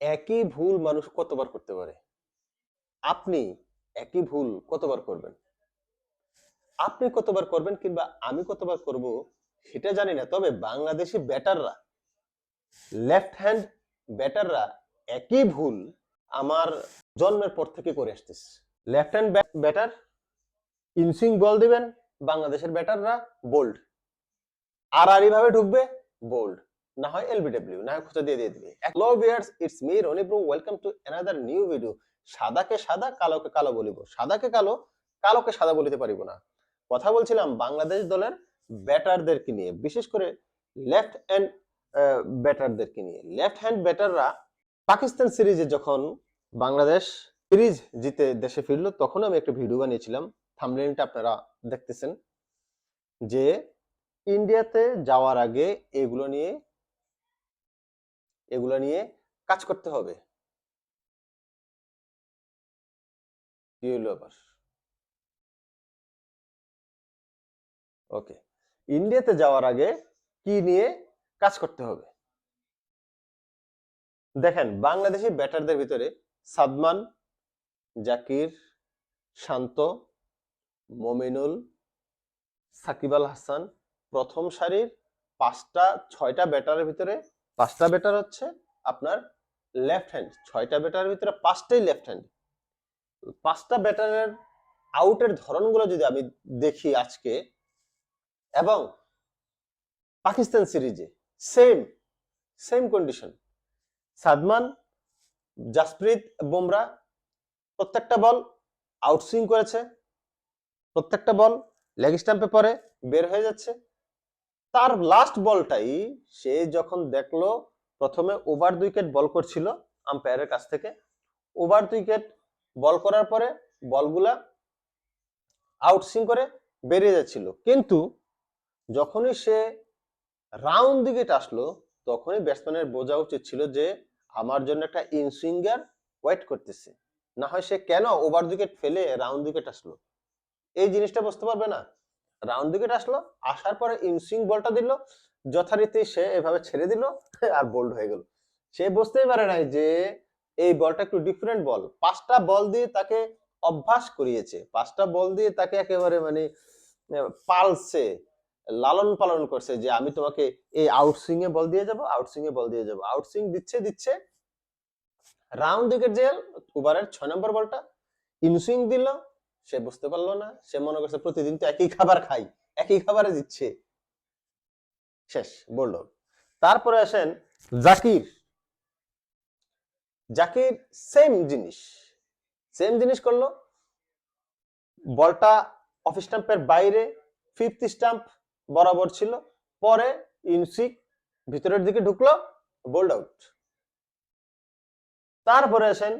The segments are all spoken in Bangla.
একই ভুল মানুষ কতবার করতে পারে? আপনি একই ভুল কতবার করবেন? আপনি কতবার করবেন কিংবা আমি কতবার করব সেটা জানি না, তবে বাংলাদেশি ব্যাটাররা লেফট হ্যান্ড ব্যাটাররা একই ভুল আমার জন্মের পর থেকে করে আসতেছে। Left hand batter inswing ball দিবেন, বাংলাদেশের ব্যাটাররা বোল্ড আর আর ভাবে ঢুকবে বোল্ড না হয় এলবিডব্লিউ না হয় খোঁচা দিয়ে দিয়ে দিবে। Hello viewers it's me Rony bro welcome to another new video সাদাকে সাদা, কালোকে কালো বলিব। সাদাকে কালো, কালোকে সাদা বলিতে পারিব না। কথা বলছিলাম বাংলাদেশ দলের ব্যাটারদেরকে নিয়ে, বিশেষ করে লেফট হ্যান্ড ব্যাটারদেরকে নিয়ে। লেফট হ্যান্ড ব্যাটাররা পাকিস্তান সিরিজে যখন বাংলাদেশ সিরিজ জিতে দেশে ফিরলো তখন আমি একটা ভিডিও বানিয়েছিলাম। থামলেনটা আপনারা দেখতেছেন। যে ইন্ডিয়াতে যাওয়ার আগে এগুলো নিয়ে এগুলো নিয়ে কাজ করতে হবে। ওকে। ইন্ডিয়াতে যাওয়ার আগে কি নিয়ে কাজ করতে হবে? দেখেন, বাংলাদেশি ব্যাটারদের ভিতরে সাদমান, জাকির, শান্ত, মমিনুল, সাকিব আল হাসান প্রথম সারির পাঁচটা, ছয়টা ব্যাটারের ভিতরে পাঁচটা ব্যাটার হচ্ছে আপনার লেফট হ্যান্ড ছয়টা ব্যাটারের ভিতরে পাঁচটাই লেফট হ্যান্ড পাঁচটা ব্যাটারের আউটের ধরনগুলো যদি আমি দেখি আজকে, এবং পাকিস্তান সিরিজে same same condition Sadman, Jasprit Bumrah, প্রত্যেকটা বল আউটসুইং করেছে, প্রত্যেকটা বল লেগ স্টাম্পে পরে বের হয়ে যাচ্ছে। তার লাস্ট বলটাই সে যখন দেখল প্রথমে ওভার উইকেট বল করছিল আম্পায়ারের কাছ থেকে। ওভার উইকেট বল করার পরে বলগুলা আউটসিং করে বেরিয়ে যাচ্ছিল। কিন্তু যখনই সে রাউন্ড উইকেট আসলো, তখনই ব্যাটসম্যানের বোঝা উচিত ছিল যে আমার জন্য একটা ইনসুইঙ্গার ওয়েট করতেছে। না হয় সে কেন ওভার উইকেট ফেলে রাউন্ড উইকেট আসলো। এই জিনিসটা বুঝতে পারবে না? রাউন্ড উইকেট আসলো, আসার পরে ইনসুইং বলটা দিল, যথারীতি সে এভাবে ছেড়ে দিল আর বোল্ড হয়ে গেল। সে বুঝতেই পারে নাই যে এই বলটা একটু ডিফারেন্ট বল। পাঁচটা বল দিয়ে তাকে অভ্যাস করিয়েছে। পাঁচটা বল দিয়ে তাকে একেবারে মানে পালছে, লালন পালন করছে যে আমি তোমাকে এই আউটসুইং এ বল দিয়ে যাব আউটসুইং এ বল দিয়ে যাব। আউটসুইং দিচ্ছে দিচ্ছে। রাউন্ড উইকেট যে ওভারের ছয় নম্বর বলটা। ইনসুইং দিল সে বুঝতে পারল না, সে মনে করছে প্রতিদিন তো একই খাবার খাই, একই খাবারে দিচ্ছে। শেষ, বলল। তারপরে আসেন জাকির। জাকির সেম জিনিস। সেম জিনিস করল। বলটা অফ স্টাম্পের বাইরে ফিফথ স্টাম্প বরাবর ছিল। পরে ইনসিক ভিতরের দিকে ঢুকলো বোল্ড আউট তারপরে আসেন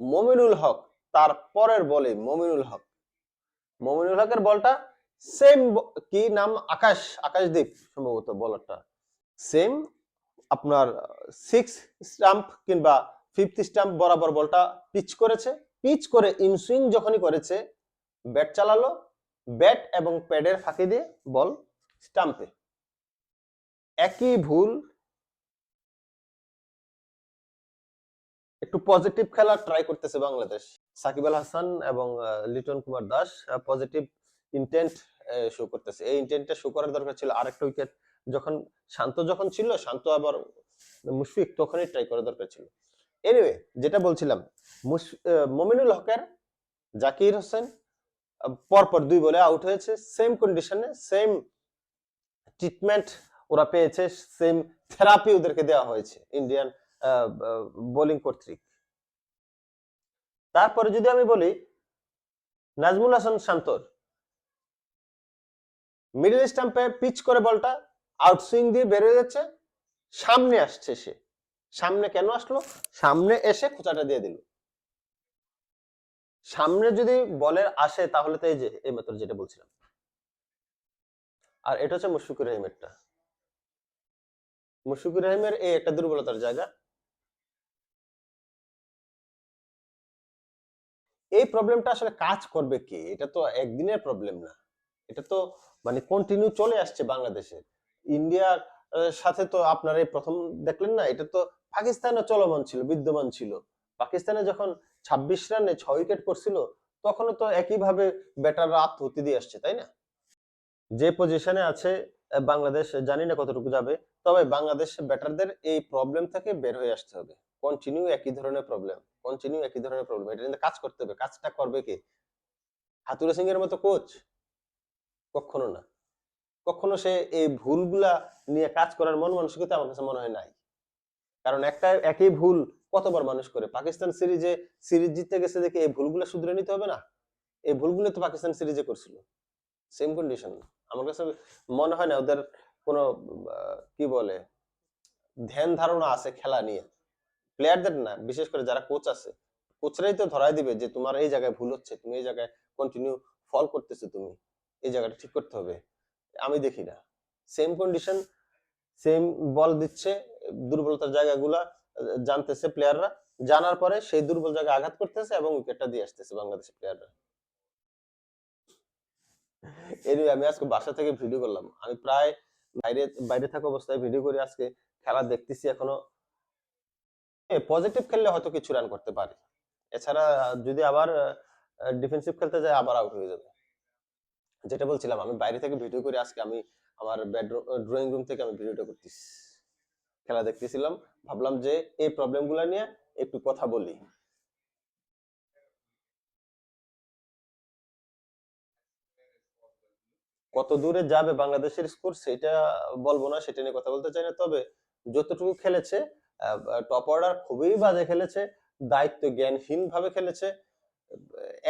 মমিনুল হক, তার পরের বলে মমিনুল হক। মমিনুল হকের বলটা সেম কি নাম? আকাশ আকাশদ্বীপ সম্ভবত বলারটা। সেম আপনার সিক্স স্টাম্প কিংবা ফিফথ স্টাম্প বরাবর বলটা পিচ করেছে। পিচ করে ইনসুইং যখনই করেছে ব্যাট চালালো। ব্যাট এবং প্যাডের ফাঁকি দিয়ে বল স্টাম্পে একই ভুল। একটু পজিটিভ খেলা ট্রাই করতেছে বাংলাদেশ। সাকিব আল হাসান এবং Liton Kumar Das positive intent show করতেছে। এই ইন্টেন্টটা শো করার দরকার ছিল আরেকটা উইকেট যখন শান্ত যখন ছিল, শান্ত আবার মুশফিক তখনই ট্রাই করা দরকার ছিল। এনিওয়ে যেটা বলছিলাম মমিনুল হকের, জাকির হোসেন পরপর দুই বলে আউট হয়েছে। সেম কন্ডিশনে সেম ট্রিটমেন্ট ওরা পেয়েছে সেম থেরাপি ওদেরকে দেওয়া হয়েছে ইন্ডিয়ান বোলিং কর্তৃক। তারপরে যদি আমি বলি, নাজমুল হাসান শান্তর, মিডল স্টাম্পে পিচ করে বলটা আউটসুইং দিয়ে বেরিয়ে যাচ্ছে, সামনে আসছে সে। সামনে কেন আসলো? সামনে এসে খোঁচাটা দিয়ে দিল। সামনে যদি বলের আসে, তাহলে তো এই যে, এই মাত্র যেটা বলছিলাম। আর এটা হচ্ছে মুশফিকুর রহিমেরটা। মুশফিকুর রহিমের এই একটা দুর্বলতার জায়গা এই প্রবলেমটা আসলে কাজ করবে কে? এটা তো একদিনের প্রবলেম না। এটা তো মানে কন্টিনিউ চলে আসছে বাংলাদেশে। ইন্ডিয়ার সাথে তো আপনার এই প্রথম দেখলেন না, এটা তো পাকিস্তানে চলমান ছিল, বিদ্যমান ছিল। পাকিস্তানে যখন ছাব্বিশ রানে ছয় উইকেট পড়ছিল তখনও তো একইভাবে ব্যাটাররা আত্মহতি দিয়ে আসছে, তাই না? যে পজিশনে আছে বাংলাদেশ, জানি না কতটুকু যাবে, তবে বাংলাদেশ ব্যাটারদের এই প্রবলেম থেকে বের হয়ে আসতে হবে। কন্টিনিউ একই ধরনের প্রবলেম কন্টিনিউ একই ধরনের প্রবলেম এটা নিয়ে কাজ করতে হবে। কাজটা করবে কে? হাতুরা সিং এর মতো কোচ কখনো না। কখনো সে এই ভুলগুলা নিয়ে কাজ করার মন মানসিকতা আমার কাছে মনে হয় নাই। কারণ একটা একই ভুল কতবার মানুষ করে? পাকিস্তান সিরিজে সিরিজ জিততে গেছে দেখে এই ভুলগুলো শুধরে নিতে হবে না? এই ভুলগুলো তো পাকিস্তান সিরিজে করছিল। সেম কন্ডিশন আমার কাছে মনে হয় না ওদের কোনো কি বলে, ধ্যান ধারণা আছে খেলা নিয়ে। প্লেয়ারদের না, বিশেষ করে যারা কোচ আছে কোচরাই তো ধরাই দিবে যে তোমার এই জায়গায় ভুল হচ্ছে, তুমি এই জায়গায় কন্টিনিউ ফল করতেছো তুমি, এই জায়গাটা ঠিক করতে হবে। আমি দেখি না। সেম কন্ডিশন সেম বল দিচ্ছে, দুর্বলতার জায়গাগুলা জানতেছে প্লেয়াররা জানার পরে সেই দুর্বল জায়গায় আঘাত করতেছে এবং উইকেটটা দিয়ে আসতেছে বাংলাদেশের প্লেয়াররা এনিওয়ে আমি আজকে বাসা থেকে ভিডিও করলাম। আমি প্রায় বাইরে বাইরে থাকা অবস্থায় ভিডিও করে, আজকে খেলা দেখতেছি এখনও। পজিটিভ খেললে হয়তো কিছু রান করতে পারে। এছাড়া, যদি আবার ডিফেন্সিভ খেলতে যায়, আবার আউট হয়ে যাবে। যেটা বলছিলাম, আমি বাইরে থেকে ভিডিও করে আজকে আমি আমার ড্রয়িং রুম থেকে আমি ভিডিওটা করতেছি। খেলা দেখতেছিলাম, ভাবলাম যে এই প্রবলেমগুলা নিয়ে একটু কথা বলি। কত দূরে যাবে বাংলাদেশের স্কোর সেটা বলব না, সেটা নিয়ে কথা বলতে চাই না। তবে যতটুকু খেলেছে টপ অর্ডার খুবই বাজে খেলেছে দায়িত্ব জ্ঞানহীন ভাবে খেলেছে।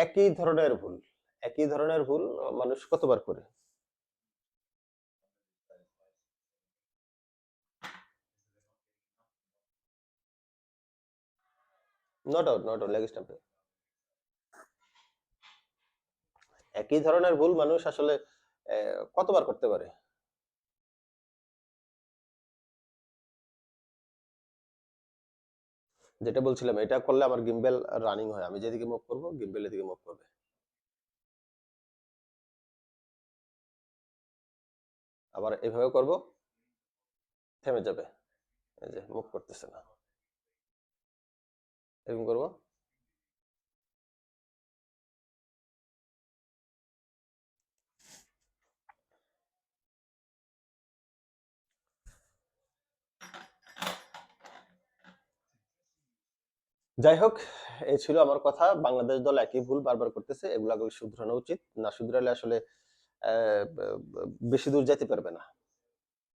একই ধরনের ভুল, একই ধরনের ভুল মানুষ কতবার করে? Not out not out leg স্টাম্পে একই ধরনের ভুল মানুষ আসলে কতবার করতে পারে? যেটা বলছিলাম, এটা করলে আমার গিম্বেল রানিং হয়। আমি যেদিকে মুভ করব গিম্বেল এদিকে মুভ করবে। আবার এভাবে করব। থেমে যাবে। এই যে মুভ করতেছে না। এরকম করব। যাই হোক এই ছিল আমার কথা। বাংলাদেশ দল একই ভুল বারবার করতেছে, এগুলো শুধরানো উচিত। না শুধরালে আসলে বেশি দূর যেতে পারবে না।